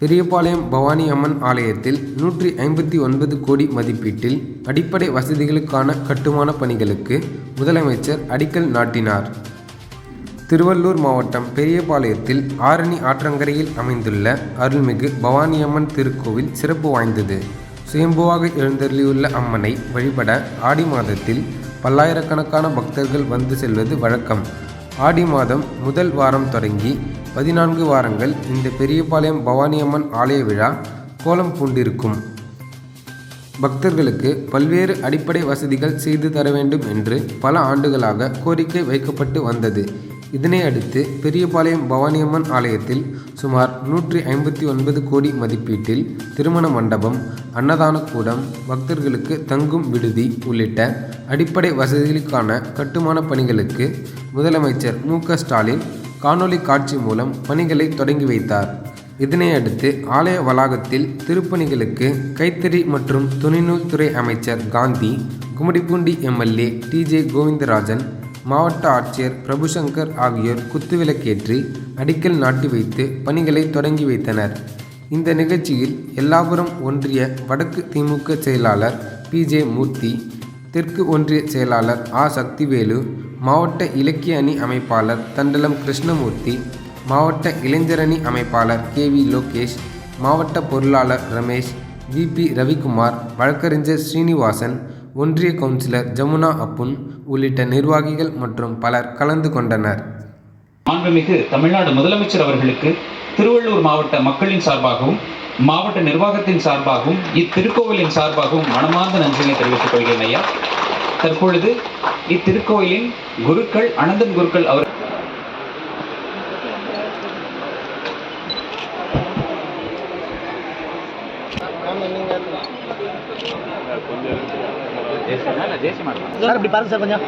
பெரியபாளையம் பவானி அம்மன் ஆலயத்தில் நூற்றி ஐம்பத்தி ஒன்பது கோடி மதிப்பீட்டில் அடிப்படை வசதிகளுக்கான கட்டுமான பணிகளுக்கு முதலமைச்சர் அடிக்கல் நாட்டினார். திருவள்ளூர் மாவட்டம் பெரியபாளையத்தில் ஆரணி ஆற்றங்கரையில் அமைந்துள்ள அருள்மிகு பவானியம்மன் திருக்கோவில் சிறப்பு வாய்ந்தது. சுயம்புவாக எழுந்தருளியுள்ள அம்மனை வழிபட ஆடி மாதத்தில் பல்லாயிரக்கணக்கான பக்தர்கள் வந்து செல்வது வழக்கம். ஆடி மாதம் முதல் வாரம் தொடங்கி பதினான்கு வாரங்கள் இந்த பெரியபாளையம் பவானியம்மன் ஆலய விழா கோலம் பூண்டிருக்கும். பக்தர்களுக்கு பல்வேறு அடிப்படை வசதிகள் செய்து தர வேண்டும் என்று பல ஆண்டுகளாக கோரிக்கை வைக்கப்பட்டு வந்தது. இதனை அடுத்து பெரியபாளையம் பவானியம்மன் ஆலயத்தில் சுமார் நூற்றி ஐம்பத்தி ஒன்பது கோடி மதிப்பீட்டில் திருமண மண்டபம் அன்னதான கூடம் பக்தர்களுக்கு தங்கும் விடுதி உள்ளிட்ட அடிப்படை வசதிகளுக்கான கட்டுமான பணிகளுக்கு முதலமைச்சர் மு ஸ்டாலின் காணொலி காட்சி மூலம் பணிகளை தொடங்கி வைத்தார். இதனையடுத்து ஆலய வளாகத்தில் திருப்பணிகளுக்கு கைத்தறி மற்றும் துணிநூல் துறை அமைச்சர் காந்தி கும்மிடிப்பூண்டி எம்எல்ஏ டிஜே கோவிந்தராஜன் மாவட்ட ஆட்சியர் பிரபுசங்கர் ஆகியோர் குத்துவிளக்கேற்றி அடிக்கல் நாட்டி வைத்து பணிகளை தொடங்கி வைத்தனர். இந்த நிகழ்ச்சியில் எல்லாபுரம் ஒன்றிய வடக்கு திமுக செயலாளர் பி ஜே மூர்த்தி தெற்கு ஒன்றிய செயலாளர் ஆ. சக்திவேலு மாவட்ட இலக்கிய அணி அமைப்பாளர் தண்டலம் கிருஷ்ணமூர்த்தி மாவட்ட இளைஞரணி அமைப்பாளர் கே. வி. லோகேஷ் மாவட்ட பொருளாளர் ரமேஷ் விபி ரவிக்குமார் வழக்கறிஞர் ஸ்ரீனிவாசன் ஒன்றிய கவுன்சிலர் ஜமுனா அப்புன் உள்ளிட்ட நிர்வாகிகள் மற்றும் பலர் கலந்து கொண்டனர். மாண்புமிகு தமிழ்நாடு முதலமைச்சர் அவர்களுக்கு திருவள்ளூர் மாவட்ட மக்களின் சார்பாகவும் மாவட்ட நிர்வாகத்தின் சார்பாகவும் இத்திருக்கோவிலின் சார்பாகவும் மனமார்ந்த நன்றிகளை தெரிவித்துக் கொள்கிறேன் ஐயா. தற்பொழுது இத்திருக்கோயிலின் குருக்கள் அனந்தன் குருக்கள் அவர் சார் இப்படி பாருங்க சார் கொஞ்சம்.